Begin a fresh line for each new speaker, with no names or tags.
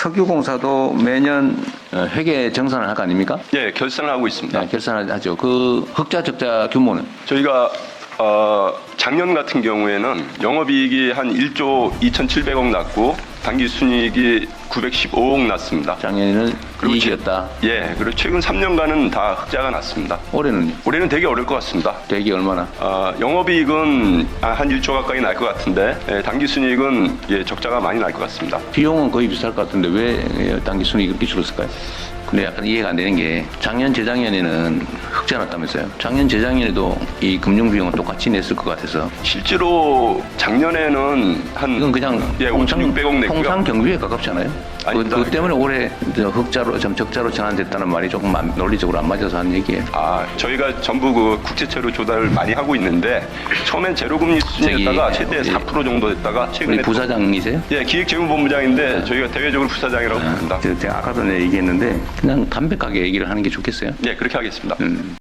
석유공사도 매년 어, 회계 정산을 할 거 아닙니까?
예, 결산을 하고 있습니다.
네, 결산을 하죠. 그 흑자 적자 규모는
저희가 어, 작년 같은 경우에는 영업이익이 한 1조 2,700억 났고 당기 순이익이 915억 났습니다.
작년에는 이익이었다.
예, 그리고 최근 3년간은 다 흑자가 났습니다.
올해는요?
올해는 되게 어려울 것 같습니다.
대기 얼마나?
어, 영업이익은 아, 한 1조 가까이 날 것 같은데 예, 당기 순이익은 예, 적자가 많이 날 것 같습니다.
비용은 거의 비쌀 것 같은데 왜 단기 순이익이 그렇게 줄었을까요? 근데 약간 이해가 안 되는 게 작년 재작년에는 흑자 났다면서요. 작년 재작년에도 이 금융 비용은 똑같이 냈을 것 같아서
실제로 작년에는 한
이건 그냥
예,
통상,
5,600억 냈고요.
통상 경비에 가깝지 않아요? 그. 그 때문에 올해 저 흑자로 좀 적자로 전환됐다는 말이 조금 안- 논리적으로 안 맞아서 하는 얘기예요.
아, 저희가 전부 그 국제채로 조달을 많이 하고 있는데 처음엔 제로금리 수준이었다가
저기,
최대
우리-
4% 정도 됐다가
우리
최근에 또-
부사장이세요?
예, 기획재무본부장인데 저희가 대외적으로 부사장이라고 부릅니다.
제가 아까도 얘기했는데 그냥 담백하게 얘기를 하는 게 좋겠어요.
예, 그렇게 하겠습니다.
음.